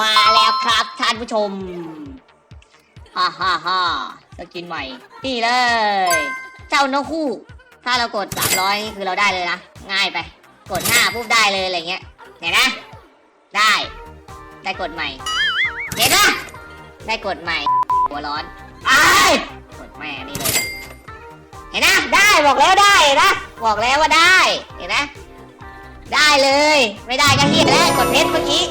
มาแล้วครับท่านผู้ชม ฮ่าฮ่าฮ่าสกินใหม่ นี่เลย เจ้านกคู่ ถ้าเรากด 300นี่คือเราได้เลยนะ ง่ายไป กด 5 ปุ๊บได้เลยอะไรเงี้ยเห็นนะ ได้ ได้กดใหม่ เห็นปะได้กดใหม่ หัวร้อนไอ้กดแม่นี่เลย เห็นนะ ได้บอกแล้วได้นนะบอกแล้วว่าได้ เห็นนะ ได้เลย ไม่ได้ก็เฮียแล้ว กดเพชรเมื่อกี้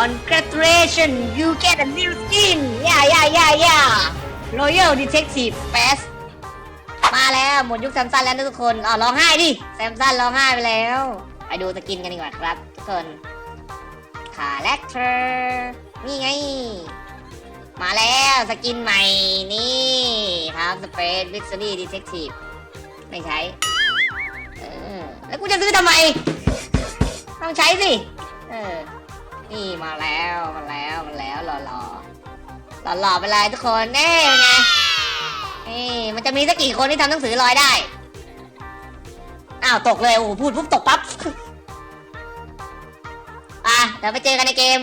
Congratulations you get a new skin ย่าย่าย่าย่า Royal Detective Fast มาแล้วหมดยุคแซมซันแล้วนะทุกคนอ๋อร้องไห้ดิแซมซันร้องไห้ไปแล้ว ไปดูสกินกันดีกว่าครับทุกคนคาแรคเตอร์นี่ไง มาแล้วสกินใหม่นี่ครับสเปซวิกซอรี่ดีเทคทีฟไม่ใช้แล้วกูจะซื้อทำไม ต้องใช้สิ เออ นี่มาแล้วมาแล้วมาแล้วหล่อหล่อหล่อหล่อไปเลยทุกคนเน่เป็นไงนี่มันจะมีสักกี่คนที่ทำหนังสือลอยได้อ้าวตกเลยโอ้โหพูดปุ๊บตกปั๊บอะเดี๋ยวไปเจอกันในเกม